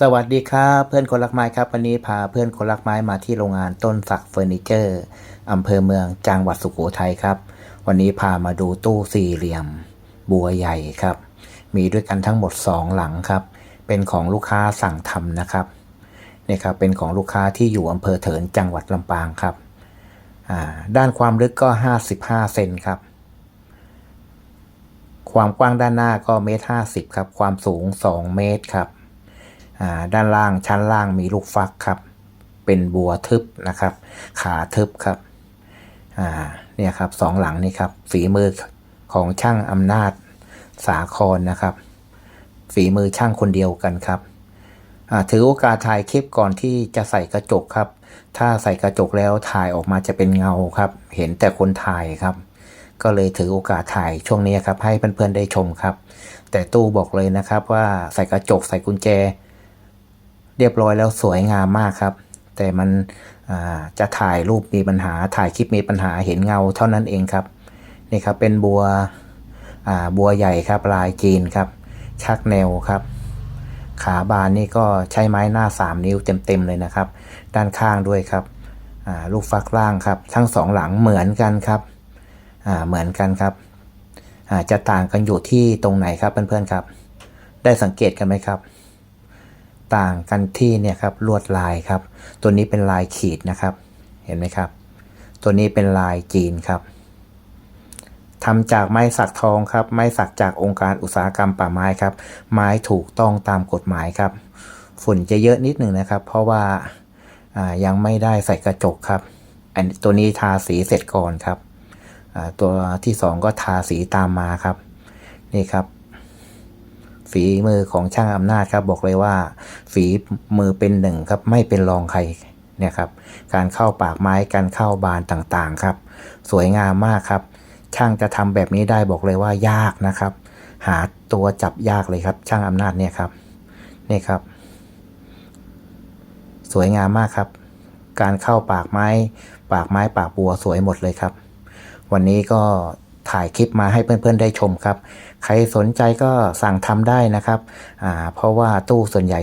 สวัสดีครับเพื่อนคนรักไม้ครับ วันนี้พาเพื่อนคนรักไม้มาที่โรงงานต้นสักเฟอร์นิเจอร์อำเภอเมืองจังหวัดสุโขทัยครับ วันนี้พามาดูตู้สี่เหลี่ยม บัวใหญ่ครับ มีด้วยกันทั้งหมด 2 หลังครับ เป็นของลูกค้าสั่งทำนะครับนี่ครับเป็นของลูกค้าที่อยู่อำเภอเถินจังหวัดลำปางครับด้านความลึกก็ 55เซนครับ ความกว้างด้านหน้าก็เมตรห้าสิบครับ ความสูง 2 เมตรครับ ด้านล่างชั้นล่างมีลูกฟักครับ เป็นบัวทึบนะครับ ขาทึบครับเนี่ยครับสองหลังนี่ครับฝีมือของช่างอำนาจสาครนะครับ ฝีมือช่างคนเดียวกันครับถือโอกาสถ่ายคลิปก่อนที่จะใส่กระจกครับ ถ้าใส่กระจกแล้วถ่ายออกมาจะเป็นเงาครับ เห็นแต่คนถ่ายครับ ก็เลยถือโอกาสถ่ายช่วงนี้ครับ ให้เพื่อนๆได้ชมครับ แต่ตู้บอกเลยนะครับว่าใส่กระจกใส่กุญแจ เรียบร้อยแล้วสวยงามมากครับ แต่มันจะถ่ายรูปมีปัญหาถ่ายคลิปมีปัญหาเห็นเงาเท่านั้นเองครับนี่ครับเป็นบัวบัวใหญ่ครับลายจีนครับ ชักแนวครับ ขาบานนี่ก็ใช้ไม้หน้า 3 นิ้วเต็มๆเลยนะครับ ด้านข้างด้วยครับลูกฟักล่างครับ ทั้งสองหลังเหมือนกันครับเหมือนกันครับจะต่างกันอยู่ที่ตรงไหนครับเพื่อนๆครับ ได้สังเกตกันไหมครับ ต่างกันที่เนี่ยครับลวดลายครับ ตัวนี้เป็นลายขีดนะครับ เห็นไหมครับ ตัวนี้เป็นลายจีนครับทำจากไม้สักทองครับ ไม้สักจากองค์การอุตสาหกรรมป่าไม้ครับ ไม้ถูกต้องตามกฎหมายครับ ฝุ่นจะเยอะนิดหนึ่งนะครับ เพราะว่าายังไม่ได้ใส่กระจกครับอันตัวนี้ทาสีเสร็จก่อนครับตัวที่สองก็ทาสีตามมาครับ นี่ครับ ฝีมือของช่างอำนาจครับ บอกเลยว่า ฝีมือเป็นหนึ่งครับไม่เป็นรองใครเนี่ยครับ การเข้าปากไม้การเข้าบานต่างๆครับ สวยงามมากครับ ช่างจะทำแบบนี้ได้บอกเลยว่ายากนะครับ หาตัวจับยากเลยครับ ช่างอำนาจเนี่ยครับนี่ครับ สวยงามมากครับ การเข้าปากไม้ ปากไม้ปากบัวสวยหมดเลยครับ วันนี้ก็ ถ่ายคลิปมาให้เพื่อนๆได้ชมครับ ใครสนใจก็สั่งทำได้นะครับ เพราะว่าตู้ส่วนใหญ่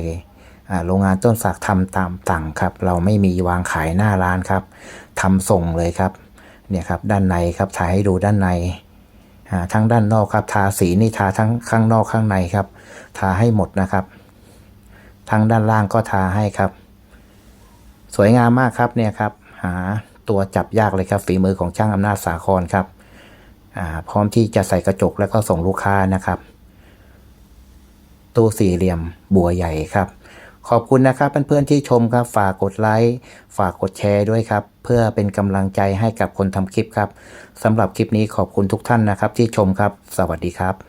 โรงงานต้นสักทำตามสั่งครับ เราไม่มีวางขายหน้าร้านครับทำส่งเลยครับ เนี่ยครับด้านในครับถ่ายให้ดูด้านในทั้งด้านนอกครับ ทาสีนี่ทาทั้งข้างนอกข้างในครับ ทาให้หมดนะครับ ทั้งด้านล่างก็ทาให้ครับ สวยงามมากครับเนี่ยครับ หาตัวจับยากเลยครับฝีมือของช่างอำนาจสาครครับ พร้อมที่จะใส่กระจกแล้วก็ส่งลูกค้านะครับ ตู้สี่เหลี่ยมบัวใหญ่ครับ ขอบคุณนะครับเพื่อนๆที่ชมครับ ฝากกดไลค์ฝากกดแชร์ด้วยครับ เพื่อเป็นกำลังใจให้กับคนทำคลิปครับสำหรับคลิปนี้ขอบคุณทุกท่านนะครับ ที่ชมครับ สวัสดีครับ